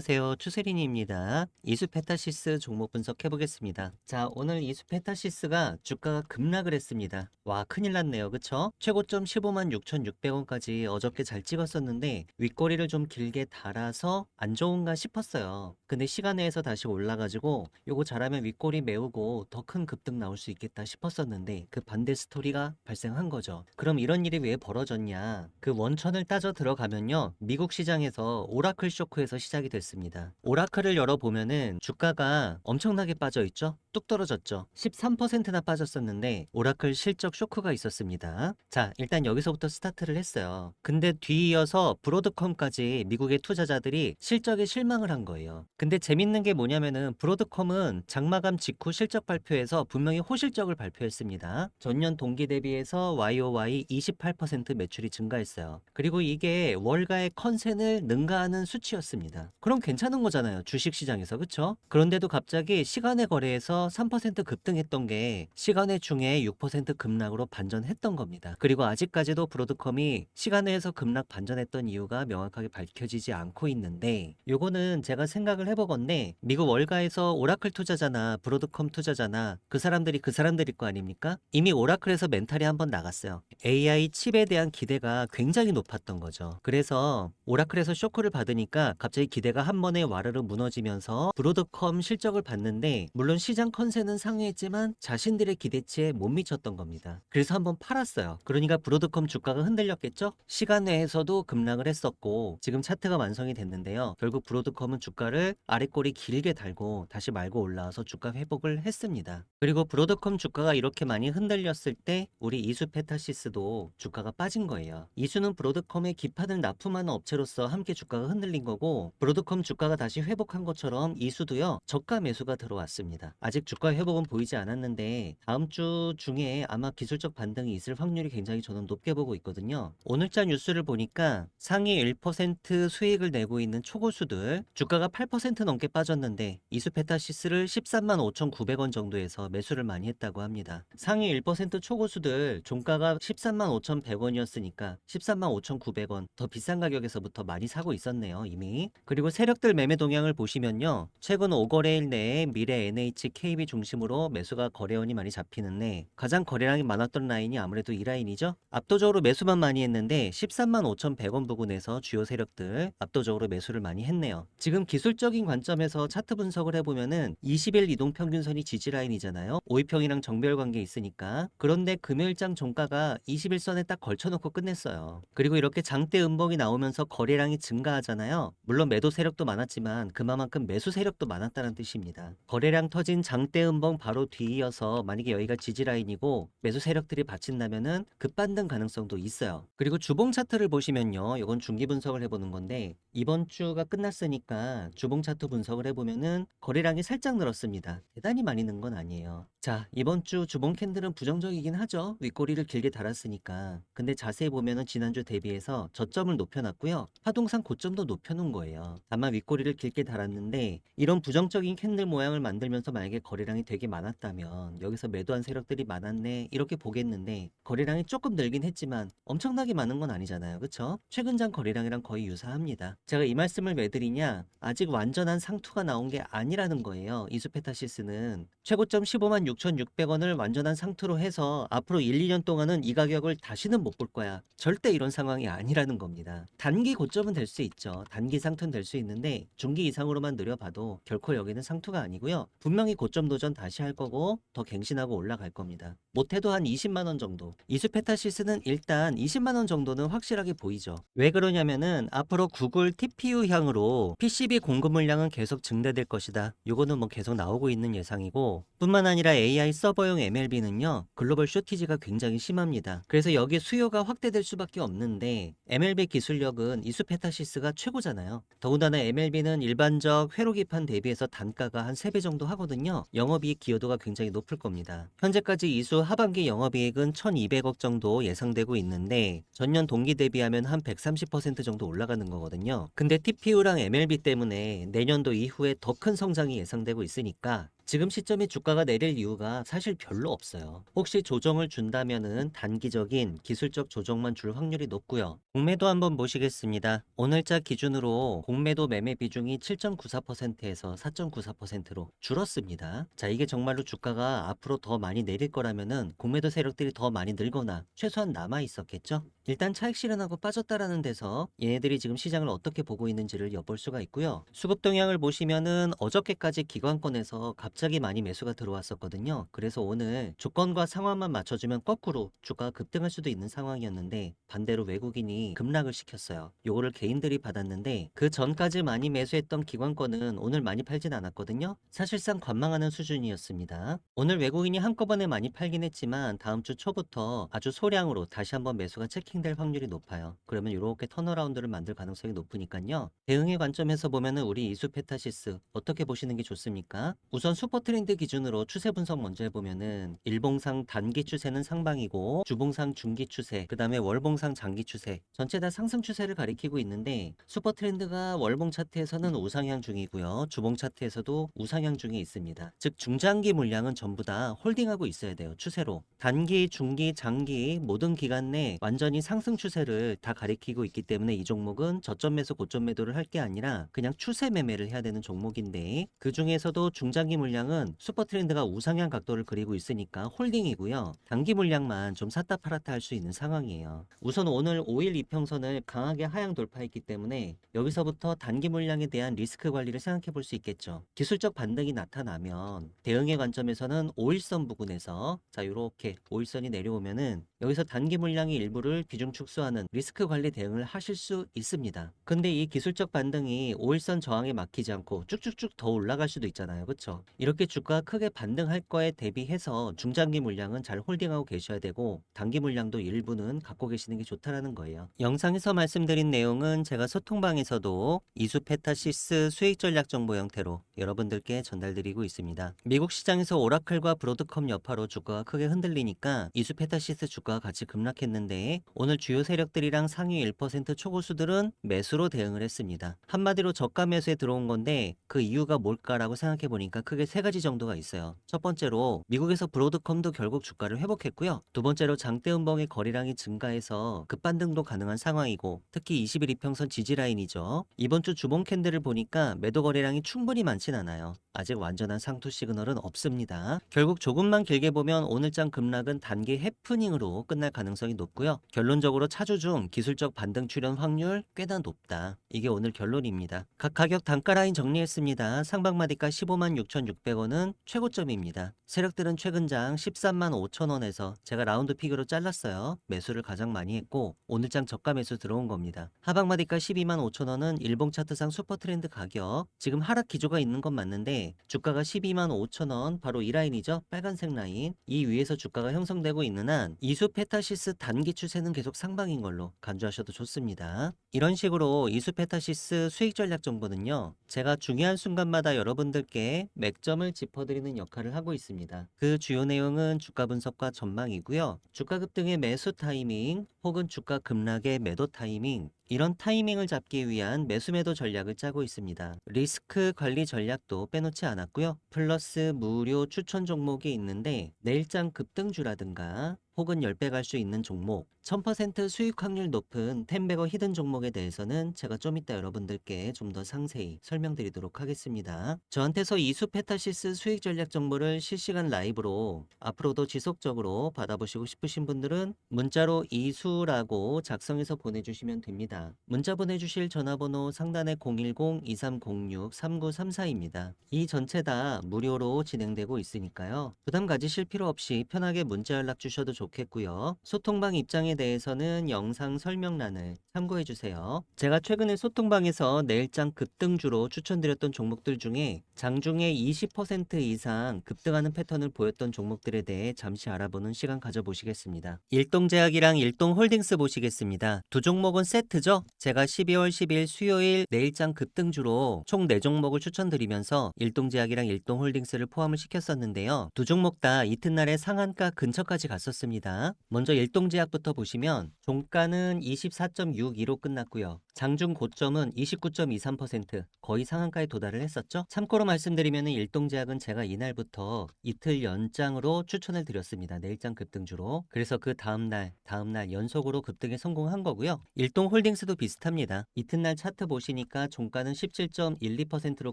안녕하세요. 추세린입니다. 이수페타시스 종목 분석해 보겠습니다. 자, 오늘 이수페타시스가 주가가 급락을 했습니다. 와, 큰일 났네요. 그쵸? 최고점 15만 6,600원까지 어저께 잘 찍었었는데 윗꼬리를 좀 길게 달아서 안 좋은가 싶었어요. 근데 시간 내에서 다시 올라가지고 요거 잘하면 윗꼬리 메우고 더 큰 급등 나올 수 있겠다 싶었었는데 그 반대 스토리가 발생한 거죠. 그럼 이런 일이 왜 벌어졌냐? 그 원천을 따져 들어가면요. 미국 시장에서 오라클 쇼크에서 시작이 됐 습니다. 오라클을 열어보면은 주가가 엄청나게 빠져 있죠? 뚝 떨어졌죠. 13%나 빠졌었는데 오라클 실적 쇼크가 있었습니다. 자, 일단 여기서부터 스타트를 했어요. 근데 뒤이어서 브로드컴까지 미국의 투자자들이 실적에 실망을 한 거예요. 근데 재밌는 게 뭐냐면은 브로드컴은 장마감 직후 실적 발표에서 분명히 호실적을 발표했습니다. 전년 동기 대비해서 YOY 28% 매출이 증가했어요. 그리고 이게 월가의 컨센을 능가하는 수치였습니다. 그럼 괜찮은 거잖아요. 주식 시장에서. 그쵸? 그런데도 갑자기 시간의 거래에서 3% 급등했던 게 시간의 중에 6% 급락으로 반전했던 겁니다. 그리고 아직까지도 브로드컴이 시간외에서 급락 반전했던 이유가 명확하게 밝혀지지 않고 있는데 요거는 제가 생각을 해보건데 미국 월가에서 오라클 투자자나 브로드컴 투자자나 그 사람들이 그 사람들일 거 아닙니까? 이미 오라클에서 멘탈이 한번 나갔어요. AI 칩에 대한 기대가 굉장히 높았던 거죠. 그래서 오라클에서 쇼크를 받으니까 갑자기 기대가 한 번에 와르르 무너지면서 브로드컴 실적을 봤는데 물론 시장 컨센은 상회했지만 자신들의 기대치에 못 미쳤던 겁니다. 그래서 한번 팔았어요. 그러니까 브로드컴 주가가 흔들렸겠죠? 시간 내에서도 급락을 했었고 지금 차트가 완성이 됐는데요. 결국 브로드컴은 주가를 아래꼬리 길게 달고 다시 말고 올라와서 주가 회복을 했습니다. 그리고 브로드컴 주가가 이렇게 많이 흔들렸을 때 우리 이수 페타시스도 주가가 빠진 거예요. 이수는 브로드컴의 기판을 납품하는 업체로서 함께 주가가 흔들린 거고 브로드컴 주가가 다시 회복한 것처럼 이수도요 저가 매수가 들어왔습니다. 아직 주가 회복은 보이지 않았는데 다음 주 중에 아마 기술적 반등이 있을 확률이 굉장히 저는 높게 보고 있거든요. 오늘자 뉴스를 보니까 상위 1% 수익을 내고 있는 초고수들 주가가 8% 넘게 빠졌는데 이수페타시스를 13만 5,900원 정도에서 매수를 많이 했다고 합니다. 상위 1% 초고수들 종가가 13만 5,100원이었으니까 13만 5,900원 더 비싼 가격에서부터 많이 사고 있었네요 이미. 그리고 세력들 매매 동향을 보시면요. 최근 5거래일 내에 미래 NH, KB 중심으로 매수가 거래원이 많이 잡히는데 가장 거래량이 많았던 라인이 아무래도 이 라인이죠. 압도적으로 매수만 많이 했는데 13만 5,100원 부근에서 주요 세력들 압도적으로 매수를 많이 했네요. 지금 기술적인 관점에서 차트 분석을 해보면은 20일 이동 평균선이 지지 라인이잖아요. 5위평이랑 정별 관계 있으니까. 그런데 금요일장 종가가 21선에 딱 걸쳐놓고 끝냈어요. 그리고 이렇게 장대 음봉이 나오면서 거래량이 증가하잖아요. 물론 매도 세력도 많았지만 그만큼 매수 세력도 많았다는 뜻입니다. 거래량 터진 장대 음봉 바로 뒤이어서 만약에 여기가 지지 라인이고 매수 세력들이 받친다면은 급반등 가능성도 있어요. 그리고 주봉 차트를 보시면요. 이건 중기 분석을 해보는 건데 이번 주가 끝났으니까 주봉 차트 분석을 해보면은 거래량이 살짝 늘었습니다. 대단히 많이 는 건 아니에요. 자, 이번 주 주봉 캔들은 부정적이긴 하죠. 윗꼬리를 길게 달았으니까. 근데 자세히 보면은 지난주 대비해서 저점을 높여놨고요. 파동상 고점도 높여놓은 거예요. 다만 윗꼬리를 길게 달았는데 이런 부정적인 캔들 모양을 만들면서 만약에 거래량이 되게 많았다면 여기서 매도한 세력들이 많았네 이렇게 보겠는데 거래량이 조금 늘긴 했지만 엄청나게 많은 건 아니잖아요. 그쵸? 최근 장 거래량이랑 거의 유사합니다. 제가 이 말씀을 왜 드리냐? 아직 완전한 상투가 나온 게 아니라는 거예요. 이수페타시스는 최고점 15만 6,600원을 완전한 상투로 해서 앞으로 1, 2년 동안은 이 가격을 다시는 못 볼 거야. 절대 이런 상황이 아니라는 겁니다. 단기 고점은 될 수 있죠. 단기 상투는 될 수 있는데 중기 이상으로만 느려봐도 결코 여기는 상투가 아니고요. 분명히 고점 도전 다시 할 거고 더 갱신하고 올라갈 겁니다. 못해도 한 20만 원 정도. 이수페타시스는 일단 20만 원 정도는 확실하게 보이죠. 왜 그러냐면은 앞으로 구글 TPU 향으로 PCB 공급 물량은 계속 증대될 것이다. 요거는 뭐 계속 나오고 있는 예상이고 뿐만 아니라 AI 서버용 MLB는요. 글로벌 쇼티지가 굉장히 심합니다. 그래서 여기 수요가 확대될 수밖에 없는데 MLB 기술력은 이수페타시스가 최고잖아요. 더군다나 MLB는 일반적 회로기판 대비해서 단가가 한 3배 정도 하거든요. 영업이익 기여도가 굉장히 높을 겁니다. 현재까지 이수 하반기 영업이익은 1200억 정도 예상되고 있는데 전년 동기 대비하면 한 130% 정도 올라가는 거거든요. 근데 TPU랑 MLB 때문에 내년도 이후에 더 큰 성장이 예상되고 있으니까 지금 시점에 주가가 내릴 이유가 사실 별로 없어요. 혹시 조정을 준다면은 단기적인 기술적 조정만 줄 확률이 높고요. 공매도 한번 보시겠습니다. 오늘자 기준으로 공매도 매매 비중이 7.94%에서 4.94%로 줄었습니다. 자, 이게 정말로 주가가 앞으로 더 많이 내릴 거라면은 공매도 세력들이 더 많이 늘거나 최소한 남아 있었겠죠? 일단 차익 실현하고 빠졌다라는 데서 얘네들이 지금 시장을 어떻게 보고 있는지를 엿볼 수가 있고요. 수급 동향을 보시면은 어저께까지 기관권에서 갑자기 많이 매수가 들어왔었거든요. 그래서 오늘 조건과 상황만 맞춰주면 거꾸로 주가가 급등할 수도 있는 상황이었는데 반대로 외국인이 급락을 시켰어요. 요거를 개인들이 받았는데 그 전까지 많이 매수했던 기관권은 오늘 많이 팔진 않았거든요. 사실상 관망하는 수준이었습니다. 오늘 외국인이 한꺼번에 많이 팔긴 했지만 다음 주 초부터 아주 소량으로 다시 한번 매수가 체킹 될 확률이 높아요. 그러면 이렇게 턴어라운드를 만들 가능성이 높으니까요. 대응의 관점에서 보면은 우리 이수 페타시스 어떻게 보시는 게 좋습니까? 우선 슈퍼 트렌드 기준으로 추세 분석 먼저 해보면은 일봉상 단기 추세는 상방이고 주봉상 중기 추세, 그 다음에 월봉상 장기 추세 전체 다 상승 추세를 가리키고 있는데 슈퍼 트렌드가 월봉 차트에서는 우상향 중이고요. 주봉 차트에서도 우상향 중에 있습니다. 즉 중장기 물량은 전부 다 홀딩하고 있어야 돼요. 추세로. 단기, 중기, 장기 모든 기간 내 완전히 상승 추세를 다 가리키고 있기 때문에 이 종목은 저점 매수 고점 매도를 할 게 아니라 그냥 추세 매매를 해야 되는 종목인데 그 중에서도 중장기 물량은 슈퍼 트렌드가 우상향 각도를 그리고 있으니까 홀딩이고요. 단기 물량만 좀 샀다 팔았다 할 수 있는 상황이에요. 우선 오늘 5일 이평선을 강하게 하향 돌파했기 때문에 여기서부터 단기 물량에 대한 리스크 관리를 생각해 볼 수 있겠죠. 기술적 반등이 나타나면 대응의 관점에서는 5일선 부근에서 자 이렇게 5일선이 내려오면은 여기서 단기 물량의 일부를 비중 축소하는 리스크 관리 대응을 하실 수 있습니다. 근데 이 기술적 반등이 5일선 저항에 막히지 않고 쭉쭉쭉 더 올라갈 수도 있잖아요. 그렇죠? 이렇게 주가가 크게 반등할 거에 대비해서 중장기 물량은 잘 홀딩하고 계셔야 되고 단기 물량도 일부는 갖고 계시는 게 좋다라는 거예요. 영상에서 말씀드린 내용은 제가 소통방에서도 이수 페타시스 수익 전략 정보 형태로 여러분들께 전달드리고 있습니다. 미국 시장에서 오라클과 브로드컴 여파로 주가가 크게 흔들리니까 이수 페타시스 주가가 같이 급락했는데 오늘 주요 세력들이랑 상위 1% 초고수들은 매수로 대응을 했습니다. 한마디로 저가 매수에 들어온 건데 그 이유가 뭘까라고 생각해 보니까 크게 세 가지 정도가 있어요. 첫 번째로 미국에서 브로드컴도 결국 주가를 회복했고요. 두 번째로 장대음봉의 거래량이 증가해서 급반등도 가능한 상황이고 특히 21 이평선 지지 라인이죠. 이번 주 주봉 캔들을 보니까 매도 거래량이 충분히 많진 않아요. 아직 완전한 상투 시그널은 없습니다. 결국 조금만 길게 보면 오늘장 급락은 단기 해프닝으로 끝날 가능성이 높고요. 결론적으로 차주 중 기술적 반등 출현 확률 꽤나 높다. 이게 오늘 결론입니다. 각 가격 단가 라인 정리했습니다. 상방마디가 15만 6,600원은 최고점입니다. 세력들은 최근 장 13만 5천원에서 제가 라운드 픽으로 잘랐어요. 매수를 가장 많이 했고 오늘장 저가 매수 들어온 겁니다. 하방마디가 12만 5천원은 일봉 차트상 슈퍼트렌드 가격 지금 하락 기조가 있는 건 맞는데 주가가 12만 5천원 바로 이 라인이죠. 빨간색 라인 이 위에서 주가가 형성되고 있는 한 이수 페타시스 단기 추세는 계속 상방인 걸로 간주하셔도 좋습니다. 이런 식으로 이수 페타시스 수익 전략 정보는요. 제가 중요한 순간마다 여러분들께 맥점을 짚어드리는 역할을 하고 있습니다. 그 주요 내용은 주가 분석과 전망이고요. 주가 급등의 매수 타이밍 혹은 주가 급락의 매도 타이밍 이런 타이밍을 잡기 위한 매수 매도 전략을 짜고 있습니다. 리스크 관리 전략도 빼놓지 않았고요. 플러스 무료 추천 종목이 있는데 내일장 급등주라든가 혹은 10배 갈 수 있는 종목, 1000% 수익 확률 높은 텐베거 히든 종목에 대해서는 제가 좀 이따 여러분들께 좀 더 상세히 설명드리도록 하겠습니다. 저한테서 이수 페타시스 수익 전략 정보를 실시간 라이브로 앞으로도 지속적으로 받아보시고 싶으신 분들은 문자로 이수 라고 작성해서 보내주시면 됩니다. 문자 보내주실 전화번호 상단에 010-2306-3934입니다. 이 전체 다 무료로 진행되고 있으니까요. 부담 가지실 필요 없이 편하게 문자 연락 주셔도 좋겠고요. 소통방 입장에 대해서는 영상 설명란을 참고해 주세요. 제가 최근에 소통방에서 내일장 급등주로 추천드렸던 종목들 중에 장중에 20% 이상 급등하는 패턴을 보였던 종목들에 대해 잠시 알아보는 시간 가져보시겠습니다. 일동제약이랑 일동 홀딩스 보시겠습니다. 두 종목은 세트죠? 제가 12월 10일 수요일 내일장 급등주로 총 4종목을 추천드리면서 일동제약이랑 일동홀딩스를 포함을 시켰었는데요. 두 종목 다 이튿날에 상한가 근처까지 갔었습니다. 먼저 일동제약부터 보시면 종가는 24.62로 끝났고요. 장중 고점은 29.23% 거의 상한가에 도달을 했었죠. 참고로 말씀드리면 일동제약은 제가 이날부터 이틀 연장으로 추천을 드렸습니다. 내일장 급등주로. 그래서 그 다음날 다음날 연속으로 급등에 성공한 거고요. 일동홀딩스도 비슷합니다. 이튿날 차트 보시니까 종가는 17.12%로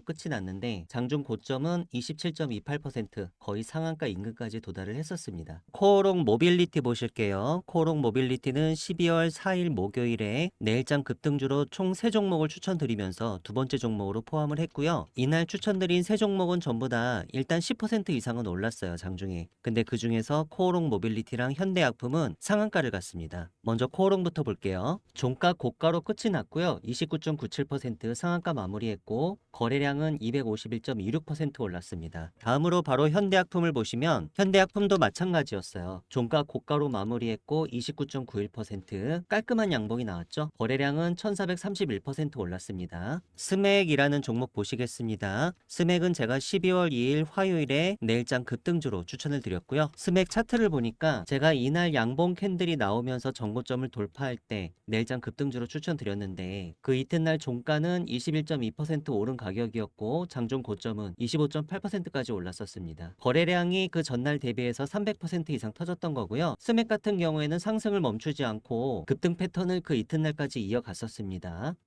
끝이 났는데 장중 고점은 27.28% 거의 상한가 인근까지 도달을 했었습니다. 코오롱 모빌리티 보실게요. 코오롱 모빌리티는 12월 4일 목요일에 내일장 급등주로 총 3종목을 추천드리면서 두 번째 종목으로 포함을 했고요. 이날 추천드린 세 종목은 전부 다 일단 10% 이상은 올랐어요. 장중에. 근데 그 중에서 코오롱 모빌리티랑 현대약품은 상한가를 갔습니다. 먼저 코오롱부터 볼게요. 종가 고가로 끝이 났고요. 29.97% 상한가 마무리했고 거래량은 251.26% 올랐습니다. 다음으로 바로 현대약품을 보시면 현대약품도 마찬가지였어요. 종가 고가로 마무리했고 29.91% 깔끔한 양봉이 나왔죠. 거래량은 1431% 올랐습니다. 스맥이라는 종목 보시겠습니다. 스맥은 제가 12월 2일 화요일에 내일장 급등주로 추천을 드렸고요. 스맥 차트를 보니까 제가 이날 양봉 캔들이 나오면서 전고점을 돌파할 때 내일장 급등주로 추천드렸는데 그 이튿날 종가는 21.2% 오른 가격이었고 장중 고점은 25.8%까지 올랐었습니다. 거래량이 그 전날 대비해서 300% 이상 터졌던 거고요. 스맥 같은 경우에는 상승을 멈추지 않고 급등 패턴을 그 이튿날까지 이어갔었습니다.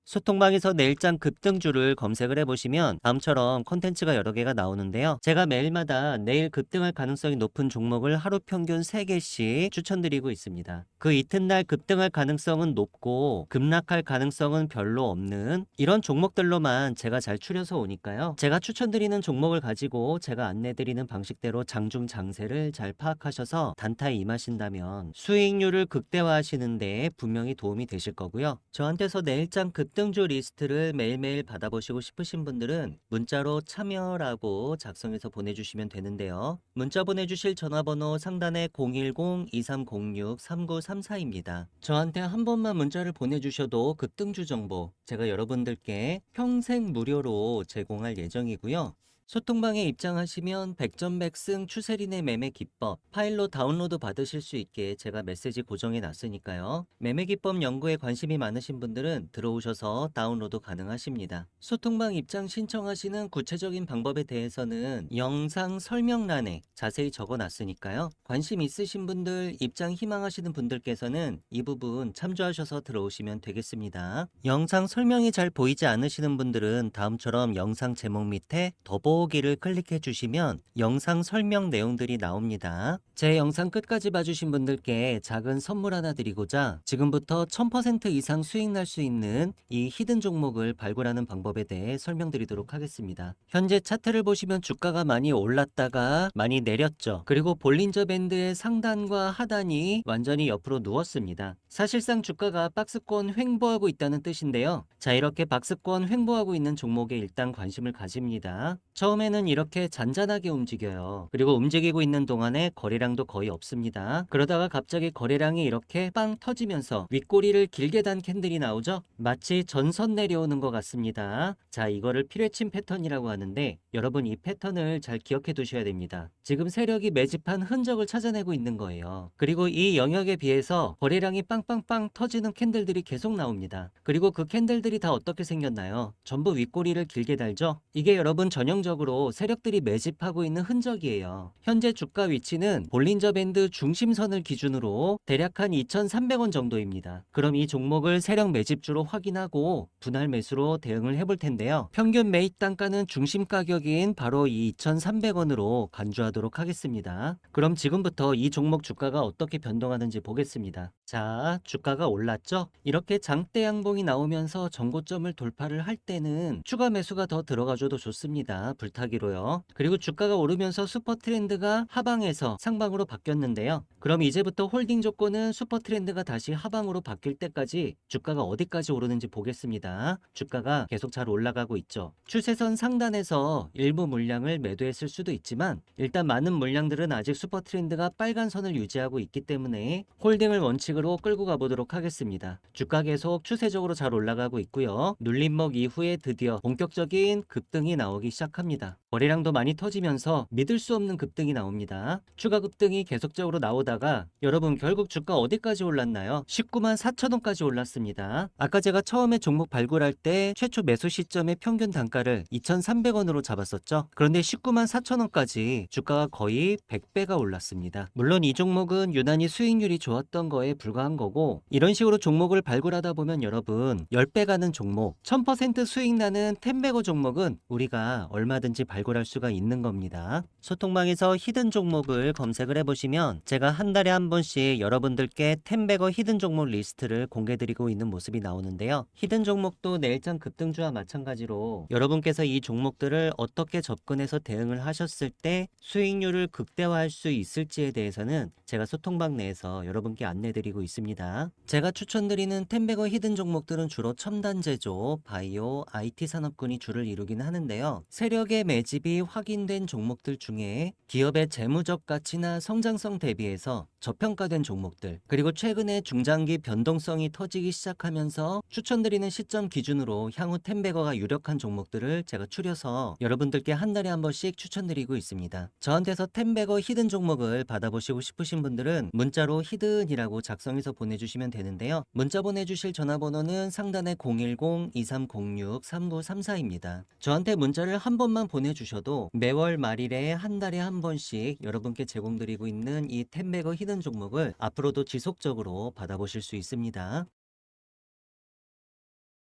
소통방에서 내일장 급등주를 검색을 해보시면 다음처럼 콘텐츠가 여러 개가 나오는데요. 제가 매일마다 내일 급등할 가능성이 높은 종목을 하루 평균 3개씩 추천드리고 있습니다. 그 이튿날 급등할 가능성은 높고 급락할 가능성은 별로 없는 이런 종목들로만 제가 잘 추려서 오니까요. 제가 추천드리는 종목을 가지고 제가 안내드리는 방식대로 장중 장세를 잘 파악하셔서 단타에 임하신다면 수익률을 극대화하시는데 분명히 도움이 되실 거고요. 저한테서 내 일장 급등주 리스트를 매일매일 받아보시고 싶으신 분들은 문자로 참여라고 작성해서 보내주시면 되는데요. 문자 보내주실 전화번호 상단에 010-2306-3934입니다. 저한테 한 번만 문자를 보내주셔도 급등주 정보 제가 여러분들께 평생 무료로 제공할 예정이고요. 소통방에 입장하시면 백전백승 추세린의 매매 기법 파일로 다운로드 받으실 수 있게 제가 메시지 고정해 놨으니까요. 매매 기법 연구에 관심이 많으신 분들은 들어오셔서 다운로드 가능하십니다. 소통방 입장 신청하시는 구체적인 방법에 대해서는 영상 설명란에 자세히 적어 놨으니까요. 관심 있으신 분들 입장 희망하시는 분들께서는 이 부분 참조하셔서 들어오시면 되겠습니다. 영상 설명이 잘 보이지 않으시는 분들은 다음처럼 영상 제목 밑에 더보 기를 클릭해 주시면 영상 설명 내용들이 나옵니다. 제 영상 끝까지 봐주신 분들께 작은 선물 하나 드리고자 지금부터 1000% 이상 수익 날 수 있는 이 히든 종목을 발굴하는 방법에 대해 설명드리도록 하겠습니다. 현재 차트를 보시면 주가가 많이 올랐다가 많이 내렸죠. 그리고 볼린저 밴드의 상단과 하단이 완전히 옆으로 누웠습니다. 사실상 주가가 박스권 횡보하고 있다는 뜻인데요. 자, 이렇게 박스권 횡보하고 있는 종목에 일단 관심을 가집니다. 처음에는 이렇게 잔잔하게 움직여요. 그리고 움직이고 있는 동안에 거래량도 거의 없습니다. 그러다가 갑자기 거래량이 이렇게 빵 터지면서 윗꼬리를 길게 단 캔들이 나오죠? 마치 전선 내려오는 것 같습니다. 자, 이거를 피뢰침 패턴이라고 하는데 여러분 이 패턴을 잘 기억해 두셔야 됩니다. 지금 세력이 매집한 흔적을 찾아내고 있는 거예요. 그리고 이 영역에 비해서 거래량이 빵빵빵 터지는 캔들들이 계속 나옵니다. 그리고 그 캔들들이 다 어떻게 생겼나요? 전부 윗꼬리를 길게 달죠? 이게 여러분 전형적 으로 세력들이 매집하고 있는 흔적이에요. 현재 주가 위치는 볼린저 밴드 중심선을 기준으로 대략 한 2,300원 정도입니다. 그럼 이 종목을 세력 매집주로 확인하고 분할 매수로 대응을 해볼 텐데요. 평균 매입 단가는 중심 가격인 바로 이 2,300원으로 간주하도록 하겠습니다. 그럼 지금부터 이 종목 주가가 어떻게 변동하는지 보겠습니다. 자, 주가가 올랐죠? 이렇게 장대 양봉이 나오면서 정고점을 돌파를 할 때는 추가 매수가 더 들어가줘도 좋습니다. 불타기로요. 그리고 주가가 오르면서 슈퍼 트렌드가 하방에서 상방으로 바뀌었는데요. 그럼 이제부터 홀딩 조건은 슈퍼 트렌드가 다시 하방으로 바뀔 때까지 주가가 어디까지 오르는지 보겠습니다. 주가가 계속 잘 올라가고 있죠. 추세선 상단에서 일부 물량을 매도했을 수도 있지만 일단 많은 물량들은 아직 슈퍼 트렌드가 빨간 선을 유지하고 있기 때문에 홀딩을 원칙으로 끌고 가보도록 하겠습니다. 주가 계속 추세적으로 잘 올라가고 있고요. 눌림목 이후에 드디어 본격적인 급등이 나오기 시작합니다. 합니다. 거래량도 많이 터지면서 믿을 수 없는 급등이 나옵니다. 추가 급등이 계속적으로 나오다가 여러분 결국 주가 어디까지 올랐나요? 19만 4천 원까지 올랐습니다. 아까 제가 처음에 종목 발굴할 때 최초 매수 시점의 평균 단가를 2,300원으로 잡았었죠. 그런데 19만 4천 원까지 주가가 거의 100배가 올랐습니다. 물론 이 종목은 유난히 수익률이 좋았던 거에 불과한 거고 이런 식으로 종목을 발굴하다 보면 여러분 10배 가는 종목, 1000% 수익 나는 텐베거 종목은 우리가 얼마든지 발굴 할 수가 있는 겁니다. 소통방에서 히든 종목을 검색을 해보시면 제가 한 달에 한 번씩 여러분들께 텐베거 히든 종목 리스트를 공개드리고 있는 모습이 나오는데요. 히든 종목도 내일장 급등주와 마찬가지로 여러분께서 이 종목들을 어떻게 접근해서 대응을 하셨을 때 수익률을 극대화할 수 있을지에 대해서는 제가 소통방 내에서 여러분께 안내드리고 있습니다. 제가 추천드리는 텐베거 히든 종목들은 주로 첨단 제조, 바이오, IT 산업군이 주를 이루긴 하는데요. 세력의 매집 이 확인된 종목들 중에 기업의 재무적 가치나 성장성 대비해서 저평가된 종목들, 그리고 최근에 중장기 변동성이 터지기 시작하면서 추천드리는 시점 기준으로 향후 텐베거가 유력한 종목들을 제가 추려서 여러분들께 한 달에 한 번씩 추천드리고 있습니다. 저한테서 텐베거 히든 종목을 받아보시고 싶으신 분들은 문자로 히든이라고 작성해서 보내주시면 되는데요. 문자 보내주실 전화번호는 상단에 010-2306-3934입니다. 저한테 문자를 한 번만 보내주셔도 매월 말일에 한 달에 한 번씩 여러분께 제공드리고 있는 이 텐베거 히든 종목을 앞으로도 지속적으로 받아보실 수 있습니다.